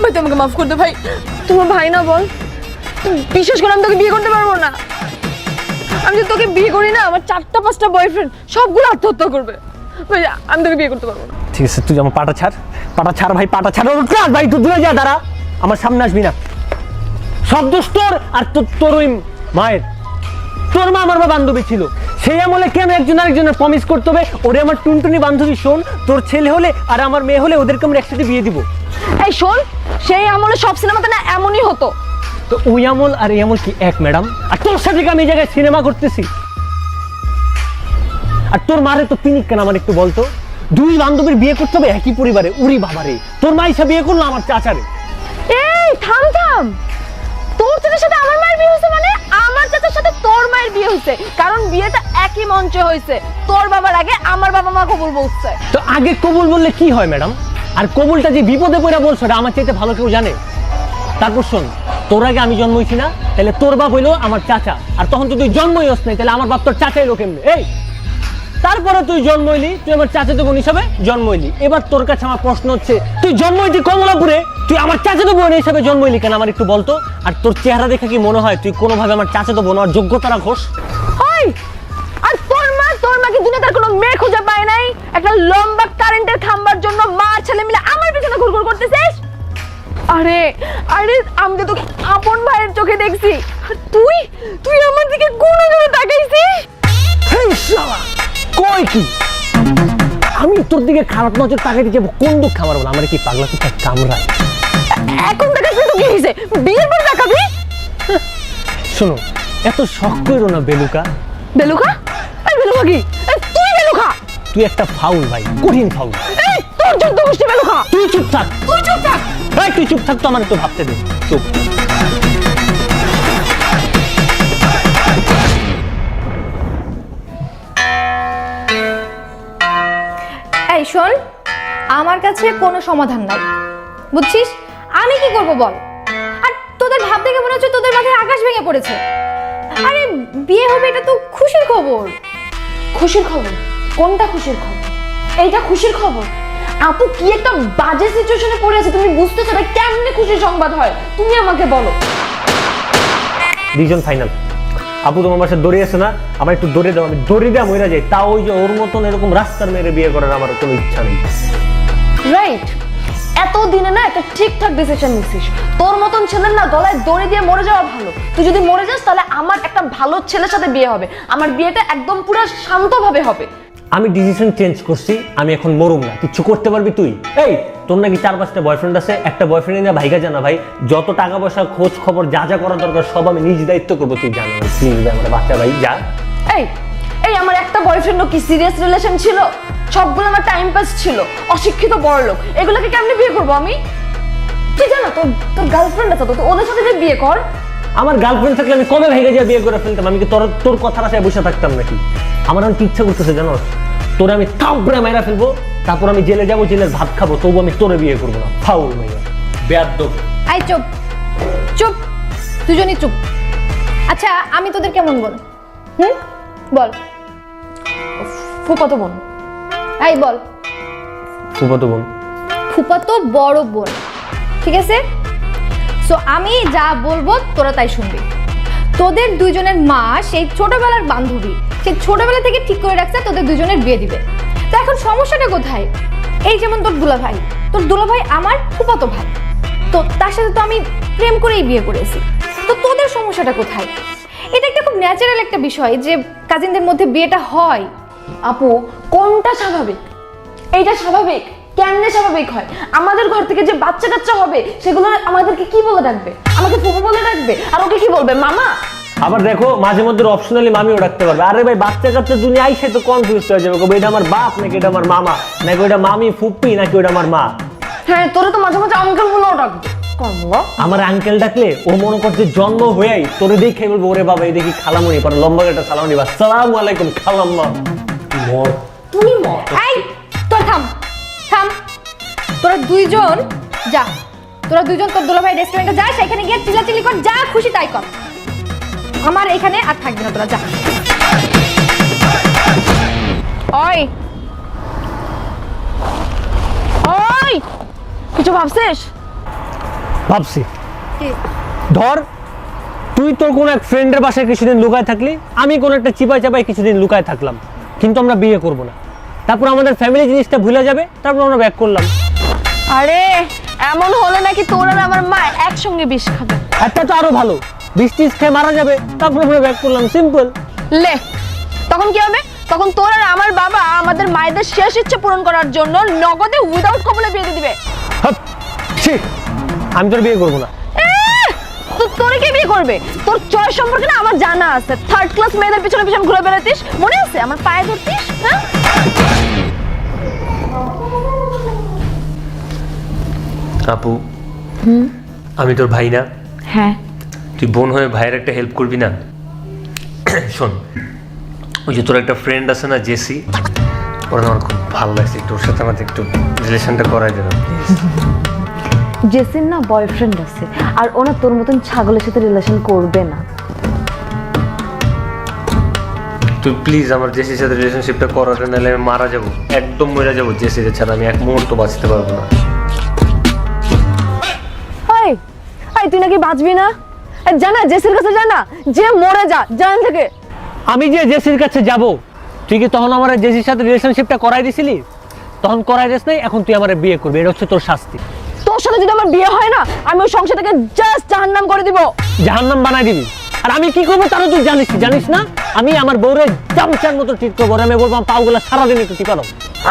ভাই তুই আমাকে মাফ করে দে ভাই। তোমার ভাই না বল বিশ্বাস করে আমি তোকে বিয়ে করতে পারব না। আমি যদি তোকে বিয়ে করি না, আমার চারটা পাঁচটা বয়ফ্রেন্ড সবগুলো আত্মহত্যা করবে। ভাই, আমি তোকে বিয়ে করতে পারব না। ঠিক আছে, তুই আমার পাটা ছাড়। পাটা ছাড় ভাই, পাটা ছাড়। ওর ভাই তুই দূরে যা, দাঁড়া। আমার সামনে আসবি না। সব দোষ তোর আর তোর তোর ওই মায়ের। তোর মা আমার মা বান্ধবী ছিল। সেই আমলে কেন একজন আরেকজনের প্রমিস করতে হবে? ওরে আমার টুনটুনি বান্ধবী শোন, তোর ছেলে হলে আর আমার মেয়ে হলে ওদেরকে আমরা একসাথে বিয়ে দিব। এই শোন সেই আমলে সব সিনেমাতে না এমনই হতো। তো ওই আমল আর এই আমল কি এক ম্যাডাম? আর তোর সাথে আমি এই জায়গায় সিনেমা করতেছি? আর তোর মারে তো পিনিক কেন আমার একটু বলতো? দুই বান্ধবীর বিয়ে করতে হবে একই পরিবারে উরি বাবারে। তোর মা হিসাবে বিয়ে করল আমার চাচারে। এই থাম থাম। তোর চাচার সাথে আমার মায়ের বিয়ে হয়েছে মানে আমার চাচার সাথে তোর মায়ের বিয়ে হয়েছে। কারণ বিয়েটা একই মঞ্চে হয়েছে। তোর বাবার আগে আমার বাবা মা কবুল বলছে। তো আগে কবুল বললে কি হয় ম্যাডাম? আর কবুলটা যে বিপদে পড়ে বলছো, এটা আমার চাইতে ভালো কেউ জানে? তারপর শোন, তোর আগে আমি জন্ম হয়েছি না তাহলে তোর বাপ হইল আমার চাচা, আর তখন তো তুই জন্মই হস নাই, তাহলে আমার বাপ তোর চাচাই লোক এমনি। এই, তারপরে তুই জন্ম হইলি তুই আমার চাচাতো বোন হিসাবে জন্ম হইলি এবার তোর কাছে আমার প্রশ্ন হচ্ছে, তুই জন্ম হইলি কমলাপুরে? তুই আমার চাচাতো বোন হিসাবে জন্ম হইলি কেন? আমার একটু বলতো। আর তোর চেহারা দেখে কি মনে হয়, তুই কোনোভাবে আমার চাচাতো বোন হওয়ার যোগ্যতা রাখোস আর তোর মা, তোর মাকে দুনিয়া তার কোনো মেয়ে খুঁজে পায় নাই? একটা লম্বা কারেন্টের খাম্বার জন্য মা ছেলে মিলে আমার পিছনে ঘুরঘুর করতেছিস? আরে আরে আমি তো তোকে আপন ভাইয়ের চোখে দেখছি। তুই তুই আমার দিকে কোনো করে তাকাইছিস কই কি আমি তোর দিকে খারাপ নজর তাকাইতে যাব। কোন দুঃখ আমার বল? আমার কি পাগলা কুত্তা কামড়ায়? এখন দেখাস তো কি হয়েছে বিয়ের পর দেখাবি? শোনো এত শখ করো না বেলুকা। বেলুকা? এই বেলুকা কি? তুই একটা ফাউল ভাই কঠিন ফাউল তোর যুদ্ধ গোষ্ঠী তুই চুপ থাক। তুই চুপ থাক। এই তুই চুপ থাক তো আমার একটু ভাবতে দে। চুপ। এই শোন আমার কাছে কোনো সমাধান নাই। বুঝছিস? আমি কি করব বল? আর তোদের ভাব দেখে মনে হচ্ছে তোদের মাথায় আকাশ ভেঙে পড়েছে। আরে বিয়ে হবে এটা তো খুশির খবর। খুশির খবর? কোনটা খুশির খবর? এইটা খুশির খবর? আপু কি একটা বাজে সিচুয়েশনে পড়ে আছে তুমি বুঝতেছো না কেমনে খুশির সংবাদ হয়? তুমি আমাকে বলো। দুইজন ফাইনাল আপু তোমার বাসায় দড়ি আছে না? আমার একটু দড়ি দাও আমি দড়ি দেওয়া মহিলা যাই। তা ওই যে ওর মতন এরকম রাস্তার মেরে বিয়ে করার আমার কোনো ইচ্ছা নেই। রাইট এত দিনে না একটা ঠিকঠাক ডিসিশন নিছিস। তোর মতন ছেলের না গলায় দড়ি দিয়ে মরে যাওয়া ভালো। তুই যদি মরে যাস তাহলে আমার একটা ভালো ছেলের সাথে বিয়ে হবে। আমার বিয়েটা একদম পুরো শান্তভাবে হবে। আমি ডিসিশন চেঞ্জ করছি আমি এখন মরুম না। কিছু করতে পারবি তুই? এই তোর নাকি চার পাঁচটা বয়ফ্রেন্ড আছে একটা বয়ফ্রেন্ড নিয়ে ভাইগা জানা ভাই। যত টাকা পয়সা খোঁজ খবর যা যা করা দরকার সব আমি নিজ দায়িত্ব করব। তুই জানো প্লিজ আমার বাচ্চা ভাই যা। এই এই আমার একটা বয়ফ্রেন্ড কি সিরিয়াস রিলেশন ছিল? সবগুলো আমার টাইম পাস ছিল। অশিক্ষিত বড় লোক। এগুলোকে কেমনে বিয়ে করব আমি? তুই জানো তোর তোর গার্লফ্রেন্ড আছে তো ওদের সাথে বিয়ে কর। আমার গার্লফ্রেন্ড থাকলে আমি কবে ভেঙে যা বিয়ে করে ফেলতাম? আমি কি তোর তোর কথার আশায় বসে থাকতাম নাকি? আমার এখন কি ইচ্ছা করতেছে জানো? তোরে আমি থাপড়ে মাইরা ফেলব তারপর আমি জেলে যাব জেলের ভাত খাব তবু আমি তোরে বিয়ে করব না ফাউল মাইয়া। বেয়াদ্দ আই চুপ। চুপ। দুজনই চুপ। আচ্ছা আমি তোদের কেমন বল হুম? বল। ফুপাতো বোন। এই বল। ফুফাতো বোন। ফুপাতো বড় বোন। ঠিক আছে? সো আমি যা বলব তোরা তাই শুনবি। তোদের দুইজনের মা সেই ছোটবেলার বান্ধবী। সেই ছোটবেলা থেকে ঠিক করে রাখছে তোদের দুজনের বিয়ে দিবে। তো এখন সমস্যাটা কোথায়? এই যেমন তোর দুলা ভাই তোর দুলা ভাই আমার ফুপাতো ভাই। তো তার সাথে তো আমি প্রেম করেই বিয়ে করেছি। তো তোদের সমস্যাটা কোথায়? এটা একটা খুব ন্যাচারাল একটা বিষয় যে কাজিনদের মধ্যে বিয়েটা হয়। আপু, কোনটা স্বাভাবিক? এইটা স্বাভাবিক? কেমনে স্বাভাবিক হয়? আমাদের ঘর থেকে যে বাচ্চা কাচ্চা হবে, সেগুলো আমাদেরকে কি বলে ডাকবে? আমাকে ফুফু বলে ডাকবে? আর ওকে কি বলবে? মামা? আবার দেখো মাঝে মধ্যে অপশনালি মামিও ডাকতে পারবে। আরে ভাই বাচ্চা কাচ্চা দুনিয়া আইসে তো কনফিউজ হয়ে যাবে। কবে এটা আমার বাপ নাকি এটা আমার মামা নাকি ওইটা মামি ফুপ্পি নাকি ওইটা আমার মা? হ্যাঁ তোরা তো মাঝে মাঝে আঙ্কেল বলেও ডাকবে। কমলা আমার আঙ্কেল ডাকলে ও মনে করছে জন্ম হয়েই তোরে দেখে বলব ওরে বাবা এই দেখি খালামুনি পরে লম্বা একটা সালাম নিবা সালাম আলাইকুম খালাম্মা। মর। তুই মর। এই তোর থাম থাম। তোরা দুইজন যা। তোরা দুইজন তোর দুলাভাই রেস্টুরেন্টে যা সেখানে গিয়ে চিল্লাচিল্লি কর যা খুশি তাই কর। আমার এখানে আর থাকবে না তোরা যা। ওই। ওই কিছু ভাবছিস? ভাবছি। ধর তুই তোর কোনো এক ফ্রেন্ডের বাসায় কিছুদিন লুকায় থাকলি আমি কোনো একটা চিপাই চাপাই কিছুদিন লুকায় থাকলাম। কিন্তু আমরা বিয়ে করব না। তারপর আমাদের ফ্যামিলি জিনিসটা ভুলে যাবে তারপর আমরা ব্যাক করলাম। আরে এমন হলে নাকি তোর আর আমার মা একসঙ্গে বিষ খাবে। একটা তো আরও ভালো। বৃষ্টি খেয়ে মারা যাবে তারপর আমরা ব্যাক করলাম সিম্পল লে তখন কি হবে? তখন তোর আর আমার বাবা আমাদের মায়েদের শেষ ইচ্ছে পূরণ করার জন্য নগদে উইদাউট কবলে বিয়ে দিয়ে দিবে। আমি তোর বিয়ে করব না। তো তোরে কে বিয়ে করবে? তোর চয়েস সম্পর্কে না আমার জানা আছে। থার্ড ক্লাস মেয়েদের পিছনে পিছনে ঘুরে বেড়াতিস মনে আছে? আমার পায়ে ধরতিস হ্যাঁ? আপু আমি তোর ভাই না? হ্যাঁ। তুই বোন হয়ে ভাইয়ের একটা হেল্প করবি না? শোন ওই যে তোর একটা ফ্রেন্ড আছে না জেসি ওর আমার খুব ভালো লাগছে একটু ওর সাথে আমাদের একটু রিলেশনটা করাই দেবে জেসির না বয়ফ্রেন্ড আছে আর ওনা তোর মতন ছাগলের সাথে রিলেশন করবে না। তুই প্লিজ আমার জেসির সাথে রিলেশনশিপটা করাতে নাহলে আমি মারা যাব একদম মরে যাব জেসির ছাড়া আমি এক মুহূর্ত বাঁচতে পারব না। তুই নাকি বাঁচবি না? জানা জেসির কাছে জানা যে মরে যা জান থেকে। আমি যে জেসির কাছে যাব তুই কি তখন আমার জেসির সাথে রিলেশনশিপটা করাই দিছিলি? তখন করাই দিস নাই এখন তুই আমার বিয়ে করবি এটা হচ্ছে তোর শাস্তি। তোর সাথে যদি আমার বিয়ে হয় না আমি ওই সংসারটাকে জাস্ট জাহান্নাম করে দিব। জাহান্নাম বানাই দিবি। আর আমি কি করব তারও তুই জানিস জানিস না? আমি আমার বউরে জামচার মতো ট্রিট করব আমি বলব পাওগুলো সারাদিন একটু টিপানো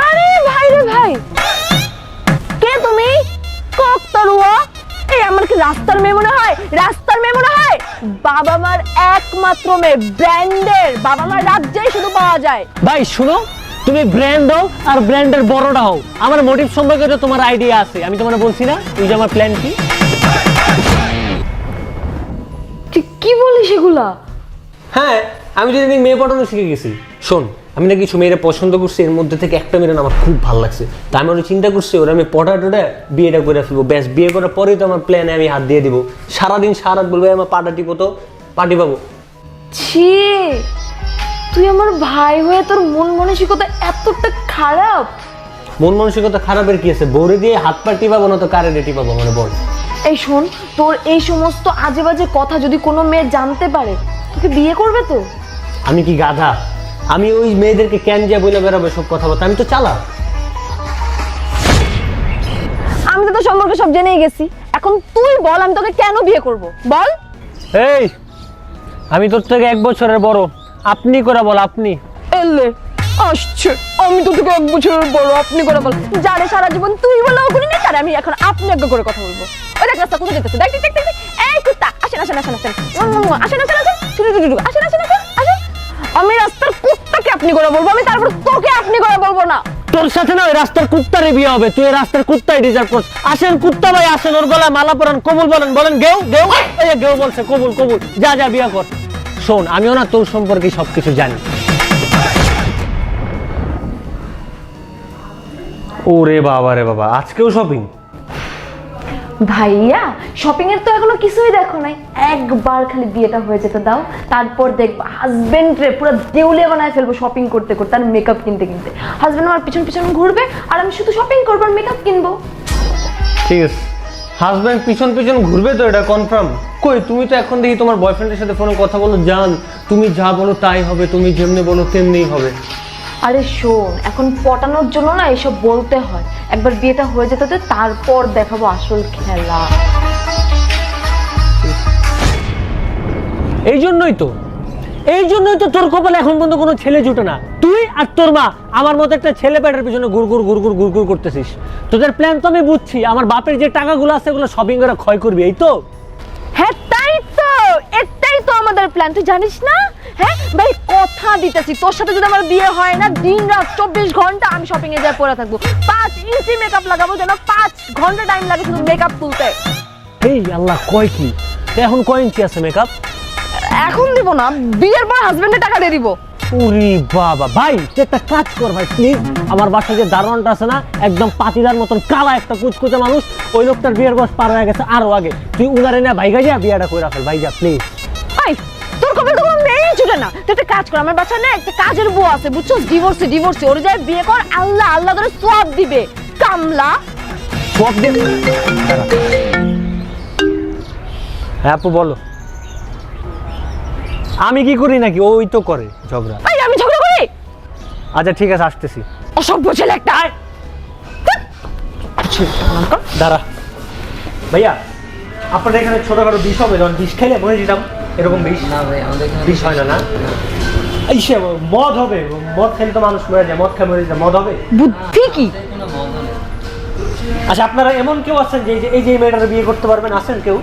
আরে ভাই রে ভাই কি রাস্তার মেয়ে মনে হয়? রাস্তার মেয়ে মনে হয়? বাবা মার একমাত্র মেয়ে ব্র্যান্ডের। বাবা মার রাজ্যেই শুধু পাওয়া যায়। ভাই শুনো তুমি ব্র্যান্ড হও আর ব্র্যান্ডের বড়টা হও। আমার মোটিভ সম্পর্কে তো তোমার আইডিয়া আছে। আমি তোমার বলছি না তুই যে আমার প্ল্যান কি? তুই কি বলিস এগুলা? হ্যাঁ আমি যদি মেয়ে পটানো শিখে গেছি। শোন আমি না কিছু মেয়েরা পছন্দ করছি এর মধ্যে থেকে একটা মেয়ের আমার খুব ভালো লাগছে। তা আমি ওরা চিন্তা করছি ওরা আমি পটা টটা বিয়েটা করে ফেলব। ব্যাস বিয়ে করার পরেই তো আমার প্ল্যানে আমি হাত দিয়ে দিব। সারাদিন সারা রাত বলব আমার পাটা টিপো তো পাটি পাবো। ছি তুই আমার ভাই হয়ে তোর মন মানসিকতা এতটা খারাপ। মন মানসিকতা খারাপের কি আছে? বৌরে দিয়ে হাত পা টিপাবো না তো কারে টিপাবো মানে বল। এই শোন তোর এই সমস্ত আজে বাজে কথা যদি কোনো মেয়ে জানতে পারে তোকে বিয়ে করবে তো? আমি কি গাধা? আমি ওই মেয়েদেরকে ক্যান যা বলে বেড়াবো সব কথাবার্তা? আমি তো চালা আমি তো তোর সম্পর্কে সব জেনেই গেছি। এখন তুই বল আমি তোকে কেন বিয়ে করব? বল। এই আমি তোর থেকে এক বছরের বড়। আপনি করে বল আপনি। এলে আসছে। আমি তো তোকে এক বছরের বড় আপনি করে বল। যারে সারা জীবন তুই বলেও করি না তার আমি এখন আপনি আগে করে কথা বলব। ওই দেখ রাস্তা কোথায় যেতেছে? দেখ দেখ দেখ। এই কুত্তা আসেন আসেন। আসেন আসেন আসেন। আসেন আসেন আসেন। আসেন আসেন আসেন। আমি রাস্তার কুত্তাকে আপনি করে বলব, আমি তারপর তোকে আপনি করে বলব না। তোর সাথে না ওই রাস্তার কুত্তারে বিয়ে হবে, তুই রাস্তার কুত্তাই ডিজার্ভ করছ আসেন কুত্তা ভাই, আসেন, ওর গলায় মালা পরান, কবুল বলেন বলেন গেও গেও এই গেও বলছে, কবুল কবুল, যা যা, বিয়ে কর। শোন, আমিও না তোর সম্পর্কে সবকিছু জানি। ওরে বাবা রে বাবা, আজকেও শপিং ভাইয়া শপিং এর তো এখনও কিছুই দেখো নাই। একবার খালি বিয়েটা হয়ে যেতে দাও, তারপর দেখব হাজবেন্ড রে পুরো দেউলিয়া বানায় ফেলব শপিং করতে করতে আর মেকআপ কিনতে কিনতে। হাজবেন্ড আমার পিছন পিছন ঘুরবে আর আমি শুধু শপিং করব আর মেকআপ কিনবো। ঠিক আছে। হাজব্যান্ড পিছন পিছন ঘুরবে তো, এটা কনফার্ম কই, তুমি তো এখন দেখি তোমার বয়ফ্রেন্ডের সাথে ফোনে কথা বলো, জান। তুমি যা বলো তাই হবে, তুমি যেমনি বলো তেমনিই হবে। আরে শোন এখন পটানোর জন্য না এসব বলতে হয়। একবার বিয়েটা হয়ে যেতে দে তারপর দেখাবো আসল খেলা। এই জন্যই তো এই জন্যই তো তোর কপালে এখন পর্যন্ত কোনো ছেলে জুটে না। তুই আর তোর মা আমার মতো একটা ছেলে পেটের পিছনে গুড়গুড় গুড়গুড় গুড়গুড় করতেছিস। তোদের প্ল্যান তো আমি বুঝছি আমার বাপের যে টাকাগুলো আছে এগুলো শপিং করে ক্ষয় করবি এই তো? হ্যাঁ তাই তো এটাই তো আমাদের প্ল্যান তুই জানিস না? হ্যাঁ? ভাই কথা দিতেছি। তোর সাথে যদি আমার বিয়ে হয় না দিন রাত চব্বিশ ঘণ্টা আমি শপিং এ যাই পরে থাকব। পাঁচ ইঞ্চি মেকআপ লাগাবো যেন পাঁচ ঘণ্টা টাইম লাগে শুধু মেকআপ তুলতে। এই আল্লাহ কয় কি? এখন কয় ইঞ্চি আছে মেকআপ এখন দিব না বিয়ের পর টাকা দিয়ে দিব। বাবা ভাই তুই একটা কাজ কর ভাই প্লিজ আমার বাসায় যে দারোয়ানটা আছে না একদম পাতিদার মতন কালা একটা কুচকুচে মানুষ ওই লোকটার বিয়ের বয়স পার হয়ে গেছে আরও আগে। তুই উনারে না ভাইগা যা বিয়েটা করে রাখেল ভাই যা প্লিজ আই তোর কবে তো কোনো মেয়েই ছুটে না? তুই একটা কাজ কর আমার বাচ্চা না একটা কাজের বউ আছে বুঝছ? ডিভোর্সে ডিভোর্সে ওর যায় বিয়ে কর আল্লাহ আল্লাহ ধরে সব দিবে। কামলা। সব দিন হ্যাঁ আপু বলো। আমি কি করি নাকি? ওই তো করে ঝগড়া। এই আমি ঝগড়া করি? আচ্ছা ঠিক আছে আসতেছি। অসভ্য ছেলে একটা দাঁড়া। ভাইয়া আপনাদের এখানে ছোটখাটো বিষ হবে যখন বিষ খেলে মরে যেতাম এরকম বিষ? না ভাই আমাদের বিষ হয় না না? মদ হবে মদ খেলে তো মানুষ মরে যায় মদ খেয়ে মরে যায় মদ হবে? বুদ্ধি কি? আচ্ছা আপনারা এমন কেউ আছেন যে এই যে- মেয়েটার বিয়ে করতে পারবেন আছেন কেউ?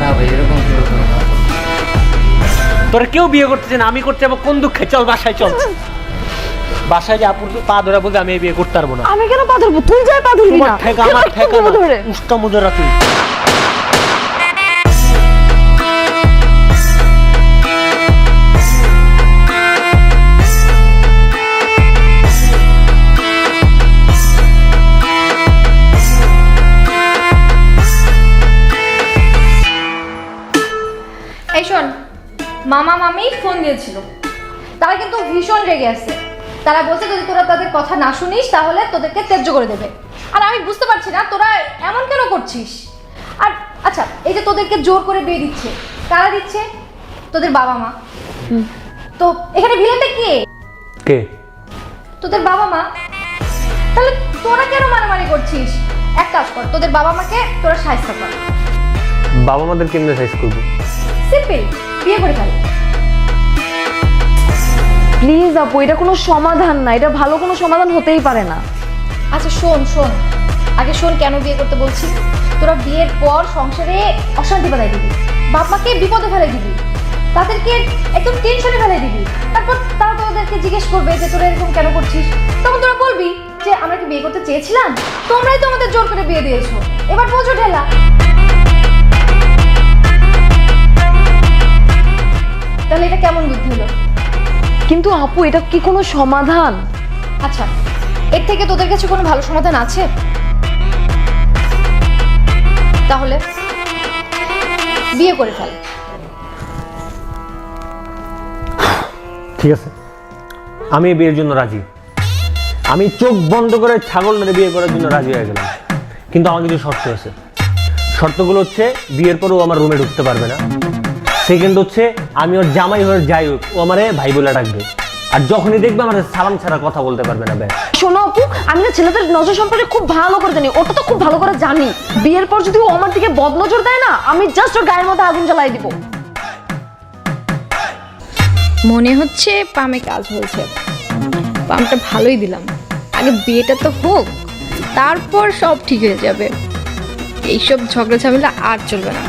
না ভাই এরকম কেউ তোরা কেউ বিয়ে করতে চান আমি করতে যাব কোন দুঃখে? চল বাসায় চল। বাসায় যে আপুর পা ধরে বলতে আমি এই বিয়ে করতে পারব না। আমি কেন পা ধরবো? তুই যাই পা ধরবি না। ঠেকা আমার ঠেকা মুজরা তুই। মামা মামি ফোন দিয়েছিল। তারা কিন্তু ভীষণ রেগে আছে। তারা বলছে যদি তোরা তাদের কথা না শুনিস তাহলে তোদেরকে ত্যায্য করে দেবে। আর আমি বুঝতে পারছি না তোরা এমন কেন করছিস? আর আচ্ছা এই যে তোদেরকে জোর করে বিয়ে দিচ্ছে কারা দিচ্ছে? তোদের বাবা মা। তো এখানে ভিলেনটা কে? কে? তোদের বাবা মা। তাহলে তোরা কেন মারামারি করছিস? এক কাজ কর তোদের বাবা মাকে তোরা সাহায্য কর। বাবা মাদের কেমনে সাইজ করব। সিম্পল বিয়ে করে ফেল। প্লিজ আপু, এটা কোনো সমাধান না, এটা ভালো কোনো সমাধান হতেই পারে না। আচ্ছা শোন শোন। আগে শোন কেন বিয়ে করতে বলছি। তোরা বিয়ের পর সংসারে অশান্তি বাধাই দিবি। বাপ মাকে বিপদে ফেলে দিবি। তাদেরকে একদম টেনশনে ফেলে দিবি। তারপর তারা তোদেরকে জিজ্ঞেস করবে যে তোরা এরকম কেন করছিস? তখন তোরা বলবি যে, আমরা কি বিয়ে করতে চেয়েছিলাম? তোমরাই তো আমাদের জোর করে বিয়ে দিয়েছ। এবার বোঝো ঢেলা। তাহলে এটা কেমন বুদ্ধি হলো? কিন্তু আপু এটা কি কোনো সমাধান? আচ্ছা এর থেকে তোদের কাছে কোনো ভালো সমাধান আছে? তাহলে বিয়ে করে ফেল। ঠিক আছে। আমি এই বিয়ের জন্য রাজি। আমি চোখ বন্ধ করে ছাগল মেরে বিয়ে করার জন্য রাজি হয়ে গেলাম। কিন্তু আমার কিছু শর্ত আছে। শর্তগুলো হচ্ছে বিয়ের পরও আমার রুমে ঢুকতে পারবে না। সেকেন্ড হচ্ছে আমি ওর জামাই হয়ে যাই হোক ও আমারে ভাই বলে ডাকবে। আর যখনই দেখবে আমার সালাম ছাড়া কথা বলতে পারবে না ব্যাস। শোনো আপু আমি না ছেলেদের নজর সম্পর্কে খুব ভালো করে জানি ওটা তো খুব ভালো করে জানি। বিয়ের পর যদি ও আমার দিকে বদ নজর দেয় না আমি জাস্ট ওর গায়ের মধ্যে আগুন জ্বালাই দিব। মনে হচ্ছে পামে কাজ হয়েছে। পামটা ভালোই দিলাম। আগে বিয়েটা তো হোক তারপর সব ঠিক হয়ে যাবে। এইসব ঝগড়া ঝামেলা আর চলবে না।